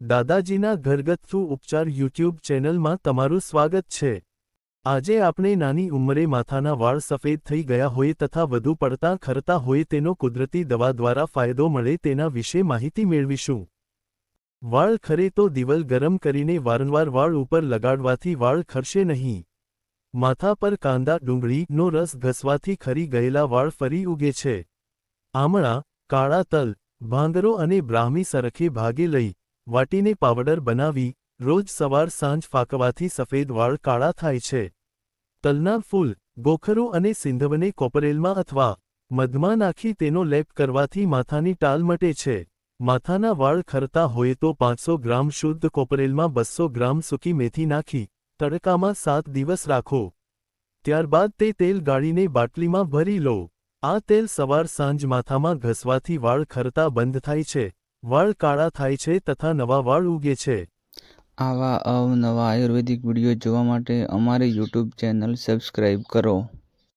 દાદાજીના ઘરગથ્થુ ઉપચાર યુટ્યુબ ચેનલમાં તમારું સ્વાગત છે. આજે આપણે નાની ઉંમરે માથાના વાળ સફેદ થઈ ગયા હોય તથા વધુ પડતા ખરતા હોય તેનો કુદરતી દવા દ્વારા ફાયદો મળે તેના વિશે માહિતી મેળવીશું. વાળ ખરે તો દિવલ ગરમ કરીને વારંવાર વાળ ઉપર લગાડવાથી વાળ ખરશે નહીં. માથા પર કાંદા, ડુંગળીનો રસ ઘસવાથી ખરી ગયેલા વાળ ફરી ઉગે છે. આમળા, કાળા તલ, ભાંગરો અને બ્રાહ્મી સરખે ભાગે લઈ વાટીને પાવડર બનાવી રોજ સવાર સાંજ ફાંકવાથી સફેદ વાળ કાળા થાય છે. તલના ફૂલ, ગોખરો અને સિંધવને કોપરેલમાં અથવા મધમાં નાખી તેનો લેપ કરવાથી માથાની ટાલ મટે છે. માથાના વાળ ખરતા હોય તો પાંચસો ગ્રામ શુદ્ધ કોપરેલમાં બસો ગ્રામ સૂકી મેથી નાખી તડકામાં સાત દિવસ રાખો. ત્યારબાદ તે તેલ ગાળીને બાટલીમાં ભરી લો. આ તેલ સવાર સાંજ માથામાં ઘસવાથી વાળ ખરતા બંધ થાય છે. વાળ કાળા થાય છે તથા નવા વાળ ઉગે છે. આવા અવનવા આયુર્વેદિક વીડિયો જોવા માટે અમારી યુટ્યુબ ચેનલ સબસ્ક્રાઈબ કરો.